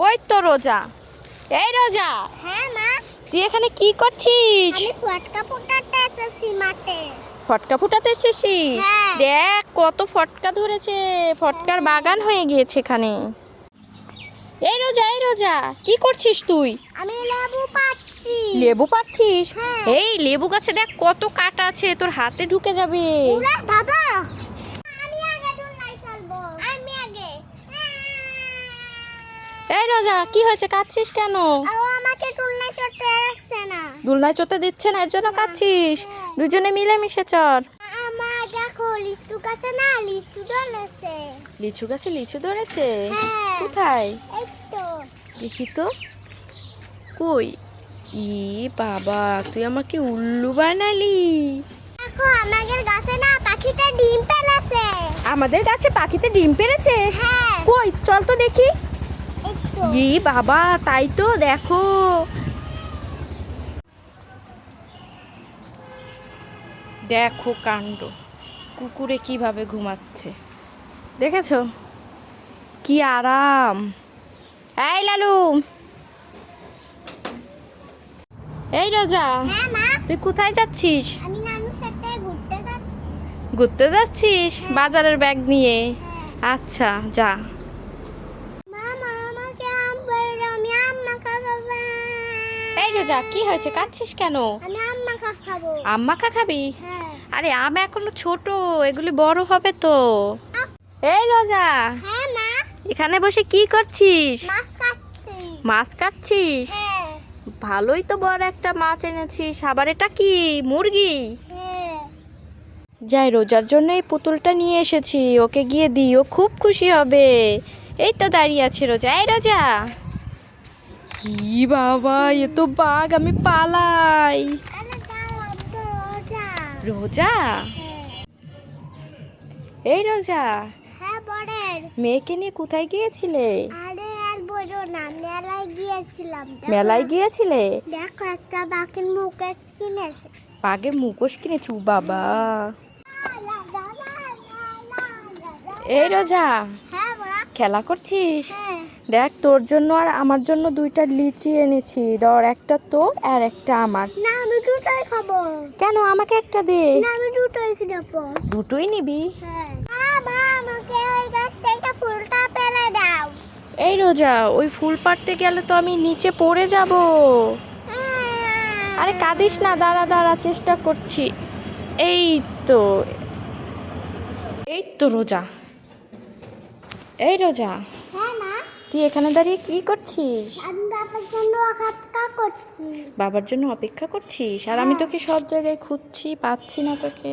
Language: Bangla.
ওই তো রোজা। এই রোজা হ্যাঁ মা। তুই এখানে কি করছিস? আমি ফটকা ফুটাতে এসেছি মাঠে। ফটকা ফুটাতে এসেছিস? হ্যাঁ। দেখ কত ফটকা ধরেছে। ফটকার বাগান হয়ে গিয়েছে এখানে। এই রোজা এই রোজা কি করছিস তুই? আমি লেবু পাচ্ছি লেবু পাচ্ছিস হ্যাঁ। এই লেবু গাছে দেখ কত কাটা আছে তোর হাতে ঢুকে যাবে। বাবা এই রোজা কি হয়েছে? কাচ্ছিস কেন? ও আমাকে টুলনা চড়তে আসছে না। দুলনায় চড়তে দিচ্ছে না এর জন্য কাচ্ছিস দুজনে মিলে মিশে আমার দেখো লিচু গাছে না লিচু ধরেছে। লিচু গাছে লিচু ধরেছে? হ্যাঁ। কোথায়? এই তো। দেখি তো। কই? ই বাবা তুই আমাকে উল্লু বানালি। দেখো আমাদের গাছে না পাখিটা ডিম পেলেছে আমাদের গাছে পাখিতে ডিম পেড়েছে হ্যাঁ। কই? চল তো দেখি। ই বাবা তাই তো দেখো। দেখো কাণ্ড কুকুরে কীভাবে ঘুমাচ্ছে। দেখেছ? কি আরাম। এই লালু। এই রাজা হ্যাঁ তুই কোথায় যাচ্ছিস? ঘুরতে যাচ্ছি। ঘুরতে যাচ্ছিস? বাজারের ব্যাগ নিয়ে? আচ্ছা যা। এই রোজা কি হয়েছে? কাচ্ছিস কেন? আমি মাখা খাব। হ্যাঁ। আরে আম এখনও ছোট এগুলি বড় হবে তো। এই রোজা হ্যাঁ এখানে বসে কি করছিস? মাছ কাটছিস? হ্যাঁ। ভালোই তো বড় একটা মাছ এনেছিস। আবার এটা কি? মুরগি? যাই রোজার জন্য এই পুতুলটা নিয়ে এসেছি। ওকে গিয়ে দিই ও খুব খুশি হবে। এই তো দাঁড়িয়ে আছে রোজা। এই রোজা। কি বাবা, এ তো বাঘ, আমি পালাই। রোজা? এই রোজা, মেয়েকে নিয়ে কোথায় গিয়েছিলে? মেলায় গিয়েছিলে? দেখো একটা বাকির মুখে কিনেছে বাঘের মুখোশ কিনেছু? বাবা। এই রোজা হ্যাঁ খেলা করছিস? হ্যাঁ। দেখ তোর জন্য আর আমার জন্য দুইটা লিচি এনেছি। ধর একটা তোর আর একটা আমার। না আমি দুটোই খাব। কেন? আমাকে একটা দে। না আমি দুটোই খাব দুটোই নিবি? হ্যাঁ। এই রোজা ওই ফুল পাড়তে গেলে তো আমি নিচে পড়ে যাব। আরে কাঁদিস না দাঁড়া দাঁড়া চেষ্টা করছি। এই তো এই তো রোজা। এই রোজা হ্যাঁ মা। তুই এখানে দাঁড়িয়ে কি করছিস? বাবার জন্য অপেক্ষা করছি। বাবার জন্য অপেক্ষা করছিস? আর আমি তোকে সব জায়গায় খুঁজছি পাচ্ছি না তোকে।